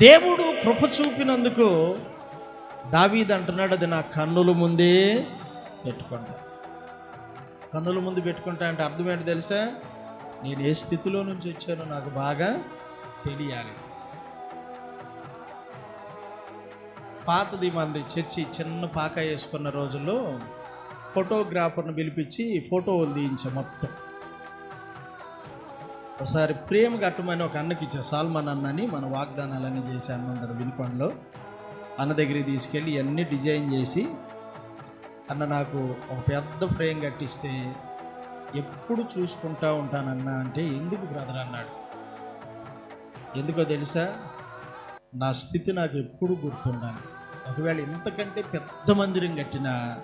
దేవుడు కృప చూపినందుకు దావీద్ అంటున్నాడు అది నా కన్నుల ముందే పెట్టుకుంటా. కన్నుల ముందు పెట్టుకుంటా అంటే అర్థం ఏంటి తెలుసా? నేను ఏ స్థితిలో నుంచి వచ్చానో నాకు బాగా తెలియాలి. పాతది మంది చర్చి చిన్న పాక వేసుకున్న రోజుల్లో ఫోటోగ్రాఫర్ను పిలిపించి ఫోటోలు తీయించా మొత్తం. ఒకసారి ప్రేమ కట్టమని ఒక అన్నకి ఇచ్చా సాల్మాన్ అన్నని మన వాగ్దానాలన్నీ చేసి అందరు ఉంటారు వినుకొండలో. అన్న దగ్గరికి తీసుకెళ్ళి ఇవన్నీ డిజైన్ చేసి అన్న నాకు ఒక పెద్ద ఫ్రేమ్ కట్టిస్తే ఎప్పుడు చూసుకుంటా ఉంటానన్నా అంటే ఎందుకు బ్రదర్ అన్నాడు. ఎందుకో తెలుసా? నా స్థితి నాకు ఎప్పుడు గుర్తుండాలి. ఒకవేళ ఇంతకంటే పెద్ద మందిరం కట్టిన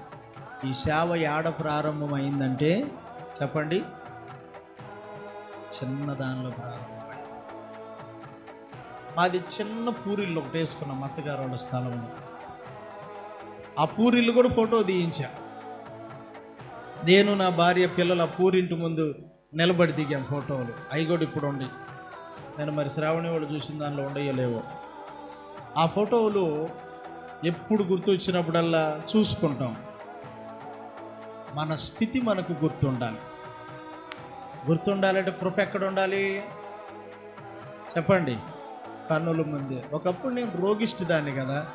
ఈ సేవ యాడ ప్రారంభమైందంటే చెప్పండి? చిన్న దానిలో ప్రారంభమై మాది చిన్న పూరిల్లు ఒకటి వేసుకున్నాం అత్తగారు వాళ్ళ స్థలంలో ఆ పూరిల్లు కూడా ఫోటో తీయించా. నేను నా భార్య పిల్లలు ఆ పూరింటి ముందు నిలబడి దిగాం ఫోటోలు. అవి కూడా ఇప్పుడు ఉండి. నేను మరి శ్రావణి వాళ్ళు చూసిన దానిలో ఉండయో లేవో ఆ ఫోటోలు ఎప్పుడు గుర్తు వచ్చినప్పుడల్లా చూసుకుంటాం. మన స్థితి మనకు గుర్తుండాలి. గుర్తుండాలంటే కృప ఎక్కడ ఉండాలి చెప్పండి. కన్నుల ముందే. ఒకప్పుడు నేను రోగిష్టి దాన్ని కదా.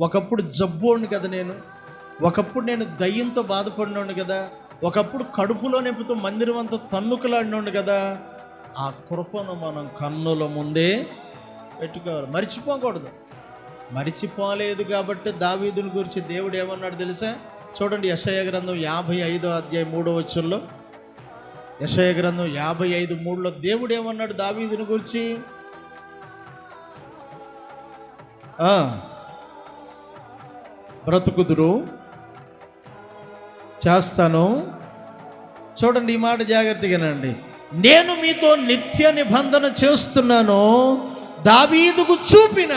ఒకప్పుడు జబ్బోడిని కదా నేను. ఒకప్పుడు నేను దయ్యంతో బాధపడినోడిని కదా. ఒకప్పుడు కడుపులో నింపుతూ మందిరం అంతా తన్నుకులాడినోడిని కదా. ఆ కృపను మనం కన్నుల ముందే పెట్టుకోవాలి. మర్చిపోకూడదు. మరిచిపోలేదు కాబట్టి దావీదుని గురించి దేవుడు ఏమన్నాడు తెలుసా? చూడండి యశయ గ్రంథం యాభై ఐదో అధ్యాయం మూడో వచ్చంలో యశయ గ్రంథం యాభై ఐదు మూడులో దేవుడు ఏమన్నాడు దావీదుని గురించి? బ్రతుకుదురు చేస్తాను. చూడండి ఈ మాట జాగ్రత్తగానండి నేను మీతో నిత్య నిబంధన చేస్తున్నాను. దావీదుకు చూపిన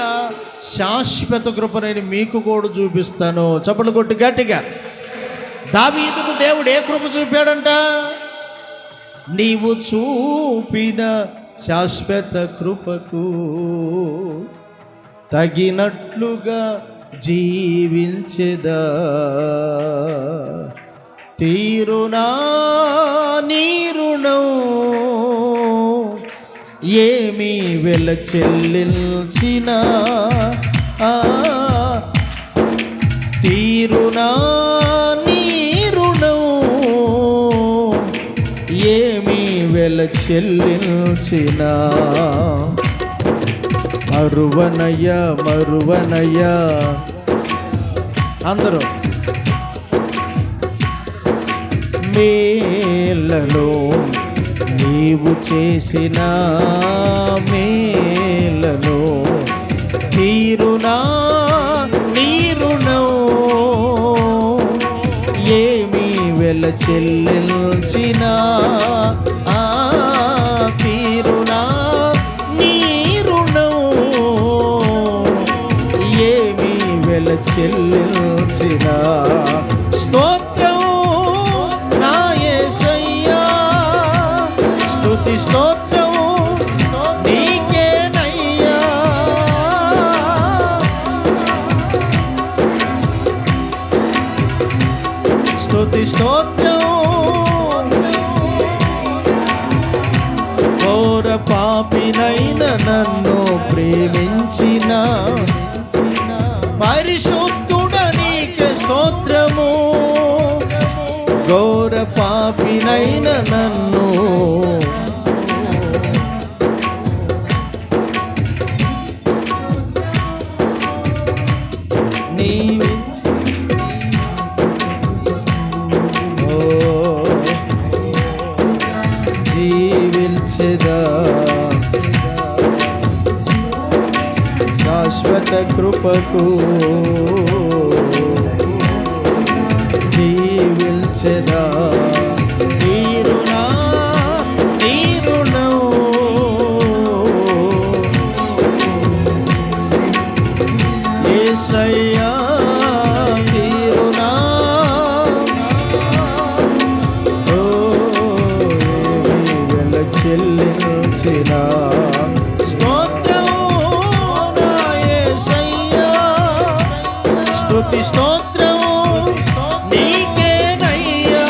శాశ్వత కృప నేను మీకు కూడా చూపిస్తాను. చప్పలు కొట్టి గట్టిగా. దావీదుకు దేవుడు ఏ కృప చూపాడంట? నీవు చూపిన శాశ్వత కృపకు తగినట్లుగా జీవించెదా. తీరునా నీరుణం ఏమి వెల చెల్లించిన. ఆ, తీరునా వేల చెల్లించిన. మరువనయ్య మరువనయ్య. అందరూ. మేలలో నీవు చేసిన మేలను తీరునా నీరునో ఏమి వెల చెల్లించినా చెల్లించిన స్తోత్రం నా యేసయ్యా స్తుతి స్తోత్రం నీకేనయ్యా. స్తుతి స్తోత్రం ఘోర పాపినైన నన్ను ప్రేమించిన పరిశుద్ధుడనీకే స్తోత్రము. ఘోర పాపినైన నన్ను కృపకు. స్తుతి స్తోత్రము నీకేనయ్యా.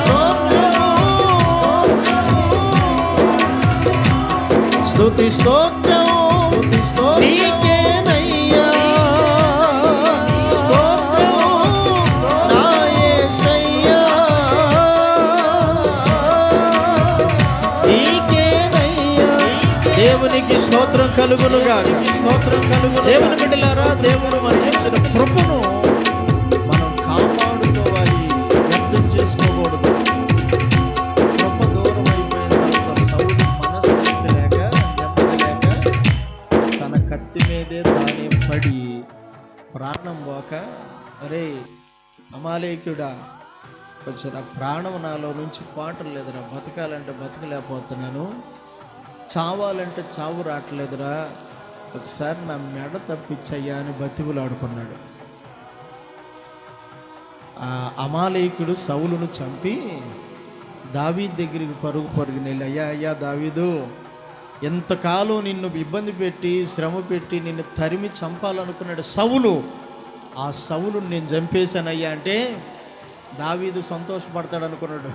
స్తోత్రము. స్తుతి స్తోత్రము నీకేనయ్యా దేవునికి స్తోత్రం కలుగునుగా స్తోత్రం కలుగు దేవుని బిడ్డలారా దేవుడు మనకి ఇచ్చిన కృపను మనం కాపాడుకోవాలి వ్యర్థం చేసుకోకూడదు. కృప దూరం అయిపోయిన తర్వాత సౌలు మనశ్శాంతి లేక నెమ్మది లేక తన కత్తి మీదే తానే పడి ప్రాణం పోక అరే అమాలేకుడా కొంచెం నా ప్రాణం నాలో నుంచి పాటలు లేదురా బతకాలంటే బతకలేకపోతున్నాను. చావాలంటే చావు రావట్లేదురా. ఒకసారి నా మెడ తప్పించయ్యా అని బతివులాడుకున్నాడు ఆ అమాలయకుడు సౌలును చంపి దావీద్ దగ్గరికి పరుగు పరుగు నెల్లి అయ్యా అయ్యా దావీదు ఎంతకాలం నిన్ను ఇబ్బంది పెట్టి శ్రమ పెట్టి నిన్ను తరిమి చంపాలనుకున్నాడు సవులు ఆ సవులు నేను చంపేశానయ్యా అంటే దావీదు సంతోషపడతాడు అనుకున్నాడు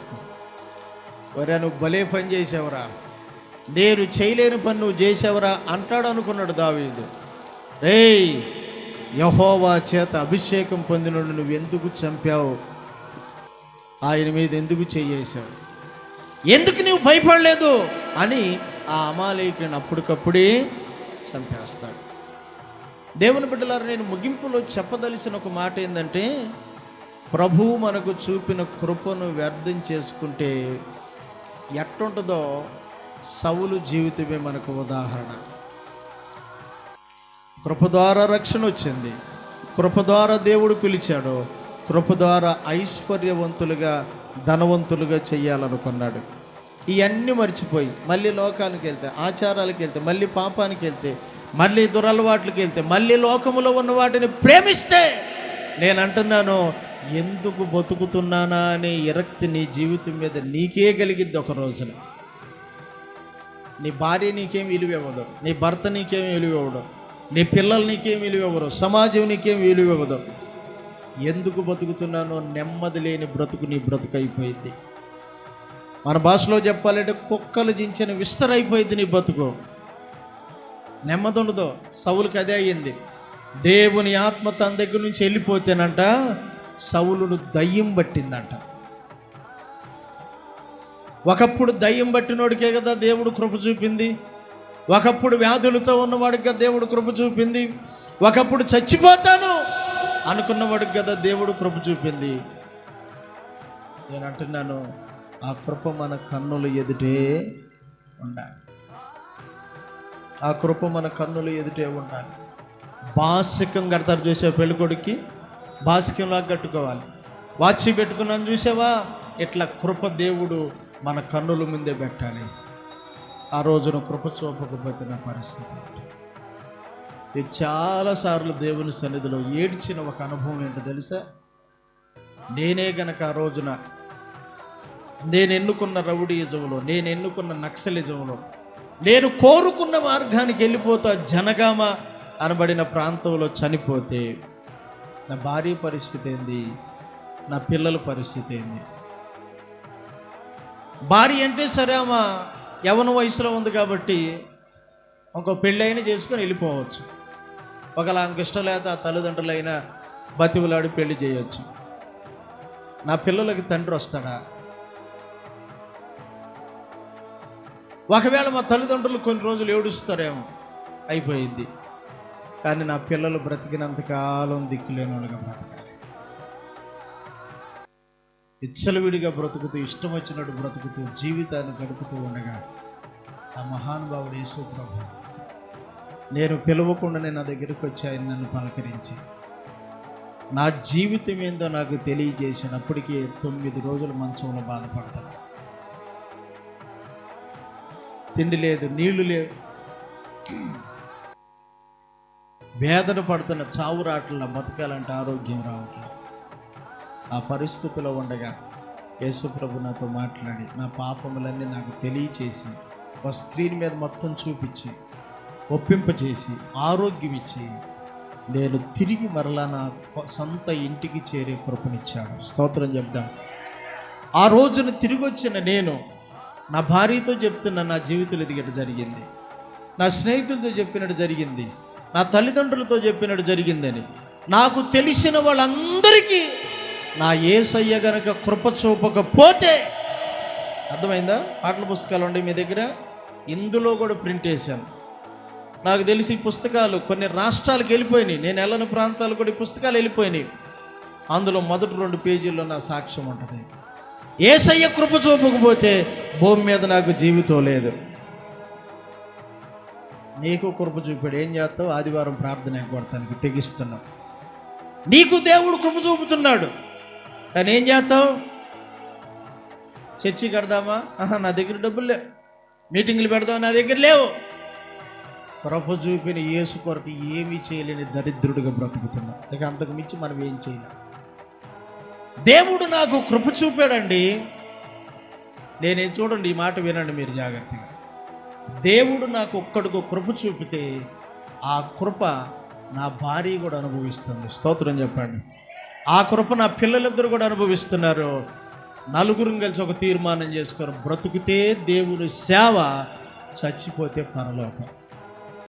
ఒరే నువ్వు భలే పని చేసావురా. నేను చేయలేని పని నువ్వు చేసావరా అంటాడు అనుకున్నాడు దావీదు. రే యహోవా చేత అభిషేకం పొందినోడు నువ్వు ఎందుకు చంపావు? ఆయన మీద ఎందుకు చేయేశావు? ఎందుకు నువ్వు భయపడలేదు? అని ఆ అమాలయకుని అప్పటికప్పుడే చంపేస్తాడు. దేవుని బిడ్డలారు నేను ముగింపులో చెప్పదలిసిన ఒక మాట ఏంటంటే ప్రభువు మనకు చూపిన కృపను వ్యర్థం చేసుకుంటే ఎట్టుంటుందో సవులు జీవితమే మనకు ఉదాహరణ. కృప ద్వారా రక్షణ వచ్చింది. కృప ద్వారా దేవుడు పిలిచాడు. కృప ద్వారా ఐశ్వర్యవంతులుగా ధనవంతులుగా చేయాలనుకున్నాడు ఇవన్నీ మర్చిపోయి మళ్ళీ లోకానికి వెళ్తే ఆచారాలకు వెళ్తే మళ్ళీ పాపానికి వెళ్తే మళ్ళీ దురలవాట్లకి వెళ్తే మళ్ళీ లోకములో ఉన్న వాటిని ప్రేమిస్తే నేను అంటున్నాను ఎందుకు బతుకుతున్నానా అనే విరక్తి నీ జీవితం మీద నీకే కలిగిద్ది ఒక రోజున. నీ భార్య నీకేం విలువ ఇవ్వదు. నీ భర్త నీకేం విలువ ఇవ్వడు. నీ పిల్లలు నీకేం విలువ ఇవ్వరు. సమాజం నీకేం విలువ ఇవ్వదు. ఎందుకు బతుకుతున్నానో నెమ్మది లేని బ్రతుకు నీ బ్రతుకు అయిపోయింది. మన భాషలో చెప్పాలంటే కుక్కలు జించిన విస్తరైపోయింది నీ బతుకు. నెమ్మది ఉండదు. సవులకు అదే అయ్యింది. దేవుని ఆత్మ తన దగ్గర నుంచి వెళ్ళిపోతేనంట సవులును దయ్యం పట్టిందంట. ఒకప్పుడు దయ్యం పట్టినోడికే కదా దేవుడు కృప చూపింది. ఒకప్పుడు వ్యాధులతో ఉన్నవాడికి దేవుడు కృప చూపింది. ఒకప్పుడు చచ్చిపోతాను అనుకున్నవాడికి కదా దేవుడు కృప చూపింది. నేను అంటున్నాను ఆ కృప మన కన్నుల ఎదుటే ఉండాలి. ఆ కృప మన కన్నుల ఎదుటే ఉండాలి. బాసికం కడతారు చూసే పెళ్ళికొడుకి బాసికంలా కట్టుకోవాలి. వాచి పెట్టుకున్నాను చూసావా? ఇట్లా కృప దేవుడు మన కన్నుల ముందే పెట్టాలి. ఆ రోజున కృప చూపకపోతే నా పరిస్థితి ఇది చాలాసార్లు దేవుని సన్నిధిలో ఏడ్చిన ఒక అనుభవం ఏంటో తెలుసా? నేనే గనక ఆ రోజున నేను ఎన్నుకున్న రౌడీయిజంలో నేను ఎన్నుకున్న నక్సలిజంలో నేను కోరుకున్న మార్గానికి వెళ్ళిపోతా జనగామ అనబడిన ప్రాంతంలో చనిపోతే నా భార్య పరిస్థితి ఏంది? నా పిల్లల పరిస్థితి ఏంది? భార్య అంటే సరే అమ్మ యవన వయసులో ఉంది కాబట్టి ఇంకో పెళ్ళైన చేసుకొని వెళ్ళిపోవచ్చు. ఒకవేళ ఇష్టం లేక ఆ తల్లిదండ్రులైనా బతివులాడి పెళ్ళి చేయొచ్చు. నా పిల్లలకి తండ్రి వస్తాడా? ఒకవేళ మా తల్లిదండ్రులు కొన్ని రోజులు ఏడుస్తారేమో అయిపోయింది. కానీ నా పిల్లలు బ్రతికినంతకాలం దిక్కులేని వాళ్ళుగా బ్రతకాలి. ఇచ్చలవిడిగా బ్రతుకుతూ ఇష్టం వచ్చినట్టు బ్రతుకుతూ జీవితాన్ని గడుపుతూ ఉండగా ఆ మహానుభావుడు యేసు ప్రభు నేను పిలవకుండానే నా దగ్గరికి వచ్చి ఆయన నన్ను పలకరించి నా జీవితం ఏందో నాకు తెలియజేసినప్పటికీ తొమ్మిది రోజులు మంచంలో బాధపడతాను. తిండి లేదు నీళ్ళు లేవు. వేదన పడుతున్న చావు రాట్లా బతకాలంటే ఆరోగ్యం రావట్లేదు. ఆ పరిస్థితిలో ఉండగా యేసుప్రభు నాతో మాట్లాడి నా పాపములన్నీ నాకు తెలియచేసి ఒక స్క్రీన్ మీద మొత్తం చూపించి ఒప్పింపచేసి ఆరోగ్యం ఇచ్చి నేను తిరిగి మరలా నా సొంత ఇంటికి చేరే కృపనిచ్చాను స్తోత్రం చెప్దాం. ఆ రోజున తిరిగి వచ్చిన నేను నా భార్యతో చెప్తున్న నా జీవితంలో ఎదిగట జరిగింది. నా స్నేహితులతో చెప్పినట్టు జరిగింది. నా తల్లిదండ్రులతో చెప్పినట్టు జరిగిందని. నాకు తెలిసిన వాళ్ళందరికీ నా ఏసయ్య గనక కృప చూపకపోతే అర్థమైందా? పాటల పుస్తకాలు ఉండే మీ దగ్గర? ఇందులో కూడా ప్రింట్ వేశాను. నాకు తెలిసి ఈ పుస్తకాలు కొన్ని రాష్ట్రాలకు వెళ్ళిపోయినాయి. నేను వెళ్ళని ప్రాంతాలు కూడా ఈ పుస్తకాలు వెళ్ళిపోయినాయి. అందులో మొదటి రెండు పేజీల్లో నా సాక్ష్యం ఉంటుంది. ఏసయ్య కృప చూపకపోతే భూమి మీద నాకు జీవితం లేదు. నీకు కృప చూపాడు. ఏం చేస్తావు? ఆదివారం ప్రార్థన కొడతానికి తెగిస్తున్నావు. నీకు దేవుడు కృప చూపుతున్నాడు. కానీ ఏం చేస్తావు? చర్చి కడదామా? ఆహా నా దగ్గర డబ్బులు లేవు. మీటింగ్లు పెడదాం నా దగ్గర లేవు. కృప చూపిన యేసు కొరకు ఏమీ చేయలేని దరిద్రుడిగా బ్రతుకుతున్నాం. ఇక అంతకు మించి మనం ఏం చేయలేం. దేవుడు నాకు కృప చూపాడండి. నేనేం చూడండి ఈ మాట వినండి మీరు జాగ్రత్తగా. దేవుడు నాకు ఒక్కడికి కృప చూపితే ఆ కృప నా భార్య కూడా అనుభవిస్తుంది. స్తోత్రం చెప్పండి. ఆ కృప నా పిల్లలిద్దరు కూడా అనుభవిస్తున్నారు. నలుగురు కలిసి ఒక తీర్మానం చేసుకోరు బ్రతుకుతే దేవుని సేవ చచ్చిపోతే పరలోకం.